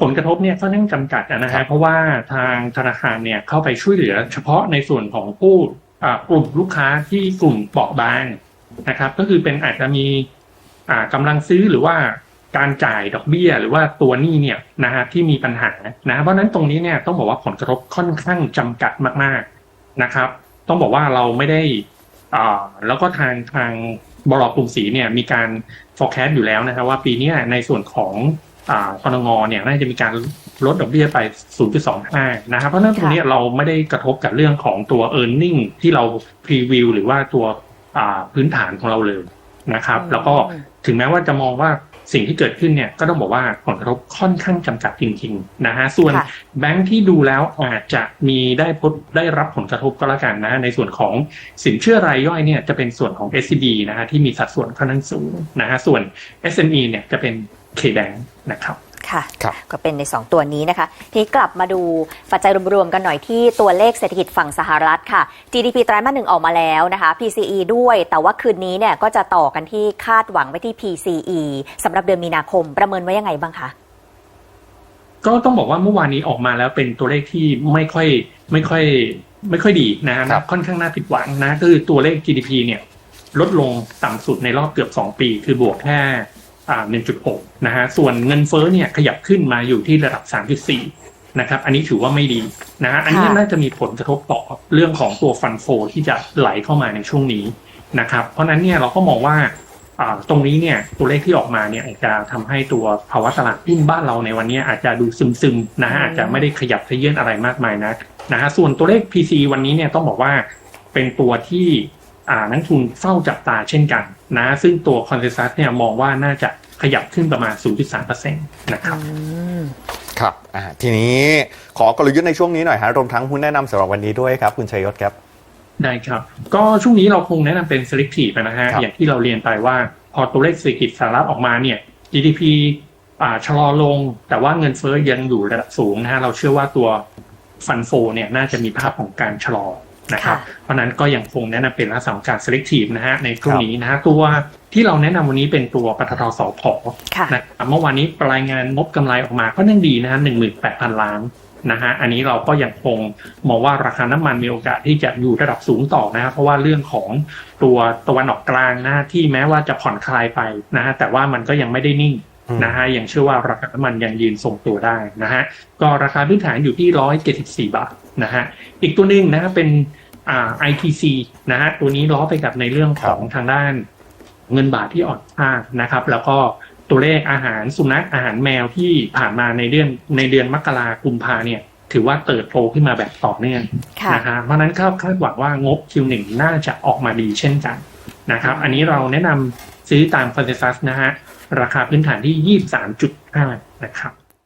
ผลกระทบเนี่ยก็นั่งจำกัดนะครัฮะบเพราะว่าทางธนาคารเนี่ยเข้าไปช่วยเหลือ เฉพาะในส่วนของผู้อ่ากลุ่มลูกค้าที่กลุ่มเปราะบางนะครับ ก็คือเป็นอาจจะมีอ่ากำลังซื้อหรือว่าการจ่ายดอกเบี้ย หรือว่าตัวหนี้เนี่ยนะฮะที่มีปัญหานะเพราะฉะนั้นตรงนี้เนี่ยต้องบอกว่าผลกระทบค่อนข้างจำกัดมากๆนะครับ ต้องบอกว่าเราไม่ได้อ่าแล้วก็ทางทางบลกรุงศรีเนี่ยมีการ forecast อยู่แล้วนะครับว่าปีเนี้ยในส่วนของ อ่าพนงเนี่ยน่าจะมีการลดดอกเบี้ยไป 0.25 นะครับ เพราะฉะนั้นตรงเนี้ยเราไม่ได้กระทบกับเรื่องของตัว e a r n i n g ที่เราพรีวิวหรือว่าตัวอ่าพื้นฐานของเราเลยนะครับอืมแล้วก็ถึงแม้ว่าจะมองว่าสิ่งที่เกิดขึ้นเนี่ยก็ต้องบอกว่าผลกระทบค่อนข้างจำกัดจริงๆนะฮะส่วนค่ะแบงค์ที่ดูแล้วอาจจะมีได้พบได้รับผลกระทบก็แล้วกันนะในส่วนของสินเชื่อรายย่อยเนี่ยจะเป็นส่วนของ SCB นะฮะที่มีสัดส่วนค่อนข้างสูงนะฮะส่วน SME เนี่ยจะเป็น KBank นะครับค่ะครับก็เป็นใน 2 ตัวนี้นะคะ ทีนี้กลับมาดูปัจจัยรวมๆกันหน่อยที่ตัวเลขเศรษฐกิจฝั่งสหรัฐค่ะ GDP ไตรมาสหนึ่งออกมาแล้วนะคะ PCE ด้วย แต่ว่าคืนนี้เนี่ยก็จะต่อกันที่คาดหวังไว้ที่ PCE สำหรับเดือนมีนาคมประเมินไว้ยังไงบ้างคะก็ต้องบอกว่าเมื่อวานนี้ออกมาแล้วเป็นตัวเลขที่ไม่ค่อยไม่ค่อยไม่ค่อยดีนะฮะครับค่อนข้างน่าผิดหวังนะคือตัวเลข GDP เนี่ยลดลงต่ำสุดในรอบเกือบ 2 ปี คือบวกแค่อ่า 1.6 นะฮะ ส่วนเงินเฟ้อเนี่ยขยับขึ้นมาอยู่ที่ระดับ 3.4 นะครับ อันนี้ถือว่าไม่ดีนะฮะ อันนี้ค่ะน่าจะมีผลกระทบต่อเรื่องของตัวฟันโฟที่จะไหลเข้ามาในช่วงนี้นะครับ เพราะฉะนั้นเนี่ยเราก็มองว่าอ่าตรงนี้เนี่ยตัวเลขที่ออกมาเนี่ยอาจจะทำให้ตัวภาวะตลาดหุ้นบ้านเราในวันนี้อาจจะดูซึมๆนะฮะอืมอาจจะไม่ได้ขยับขยื่นอะไรมากมายนะนะฮะส่วนตัวเลข PC วันนี้เนี่ยต้องบอกว่าเป็นตัวที่อ่า นักทุนเฝ้าจับตาเช่นกันนะซึ่งตัวคอนเซซัสเนี่ยมองว่าน่าจะขยับขึ้นประมาณ 0.3%นะครับอืมครับอ่าทีนี้ขอกลยุทธ์ในช่วงนี้หน่อยฮะรวมทั้งหุ้นแนะนำสำหรับวันนี้ด้วยครับคุณชัยยศครับได้ครับ ก็ช่วงนี้เราคงแนะนำเป็น selective นะฮะครับอย่างที่เราเรียนไปว่าพอตัวเลขเศรษฐกิจสหรัฐออกมาเนี่ย GDP อ่าชะลอลง แต่ว่าเงินเฟ้อยังอยู่ระดับสูงนะฮะเราเชื่อว่าตัวฟันโฟเนี่ยน่าจะมีภาพของการชะลอ นะครับค่ะเพราะฉะนั้นก็ยังคงแนะนำเป็นลักษณะของการ selective นะฮะในช่วงนี้นะฮะตัวที่เราแนะนำวันนี้เป็นตัวปตทสพค่ะนะครับเมื่อวานนี้รายงานงบกำไรออกมาก็ยังดีนะฮะหนึ่งหมื่นแปดพันล้านนะฮะอันนี้เราก็ยังคงมองว่าราคาน้ำมันมีโอกาสที่จะอยู่ระดับสูงต่อนะฮะเพราะว่าเรื่องของตัวตะวันออกกลางนะฮะที่แม้ว่าจะผ่อนคลายไปนะฮะแต่ว่ามันก็ยังไม่ได้นิ่งอืมนะฮะยังเชื่อว่าราคาน้ำมันยังยืนทรงตัวได้นะฮะก็ราคาพื้นฐานอยู่ที่ร้อยเจ็ดสิบสี่บาทนะฮะอีกตัวหนึ่งนะฮะเป็นอ่า ITC นะฮะตัวนี้ล้อไปกับในเรื่องของทางด้านเงินบาทที่อ่อนค่านะครับ แล้วก็ตัวเลขอาหารสุนัขอาหารแมวที่ผ่านมาในเดือนในเดือนมกราคมพาเนี่ย ถือว่าเติบโตขึ้นมาแบบต่อเนื่องค่ะนะฮะเพราะฉะนั้นคาดคาดหวังว่างบ Q1 น่าจะออกมาดีเช่นกันนะครับ อันนี้เราแนะนำซื้อตามคอนเซซัสนะฮะราคาพื้นฐานที่ 23.5 นะครับ